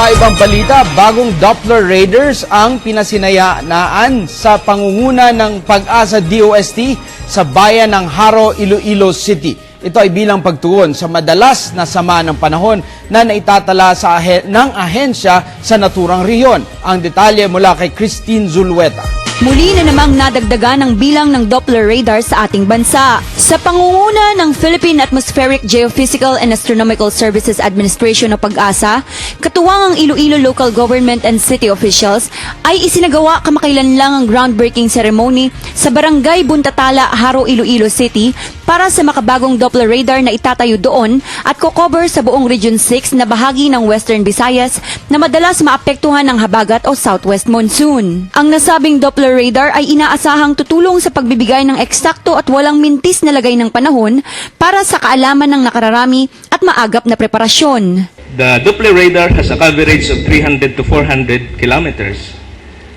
Sa ibang balita, bagong Doppler Raiders ang pinasinayaan sa pangunguna ng pag-asa DOST sa bayan ng Haro, Iloilo City. Ito ay bilang pagtugon sa madalas na sama ng panahon na naitatala sa ahe- ng ahensya sa naturang rehiyon. Ang detalye mula kay Christine Zulweta. Muli na namang nadagdagan ang bilang ng Doppler radar sa ating bansa. Sa pangunguna ng Philippine Atmospheric Geophysical and Astronomical Services Administration o PAG-ASA, katuwang ang Iloilo local government and city officials ay isinagawa kamakailan lang ang groundbreaking ceremony sa Barangay Buntatala, Haro, Iloilo City para sa makabagong Doppler radar na itatayo doon at kokover sa buong Region 6 na bahagi ng Western Visayas na madalas maapektuhan ng habagat o southwest monsoon. Ang nasabing Doppler radar ay inaasahang tutulong sa pagbibigay ng eksakto at walang mintis na lagay ng panahon para sa kaalaman ng nakararami at maagap na preparasyon. The Doppler radar has a coverage of 300 to 400 kilometers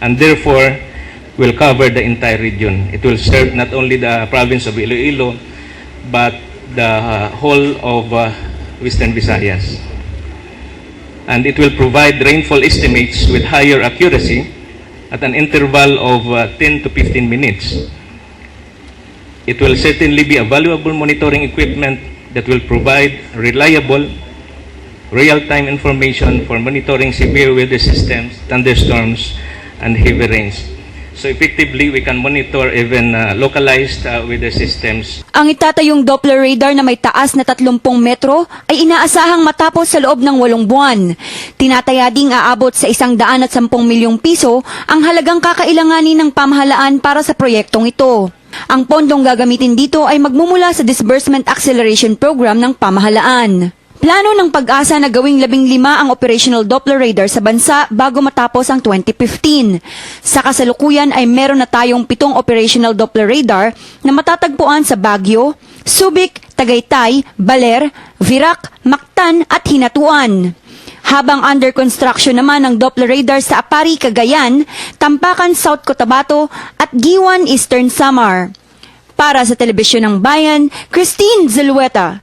and therefore will cover the entire region. It will serve not only the province of Iloilo but the uh, whole of uh, Western Visayas. And it will provide rainfall estimates with higher accuracy at an interval of uh, 10 to 15 minutes. It will certainly be a valuable monitoring equipment that will provide reliable real-time information for monitoring severe weather systems, thunderstorms, and heavy rains. So effectively, we can monitor even uh, localized uh, weather systems Ang itatayong Doppler radar na may taas na 30 metro ay inaasahang matapos sa loob ng walong buwan. Tinataya ding aabot sa isang daan at sampung milyong piso ang halagang kakailanganin ng pamahalaan para sa proyektong ito. Ang pondong gagamitin dito ay magmumula sa Disbursement Acceleration Program ng pamahalaan. Plano ng pag-asa na gawing labing lima ang operational Doppler radar sa bansa bago matapos ang 2015. Sa kasalukuyan ay meron na tayong pitong operational Doppler radar na matatagpuan sa Baguio, Subic, Tagaytay, Baler, Virac, Mactan at Hinatuan. Habang under construction naman ang Doppler radar sa Apari, Cagayan, Tampakan, South Cotabato at Giwan, Eastern Samar. Para sa Telebisyon ng Bayan, Christine Zulueta.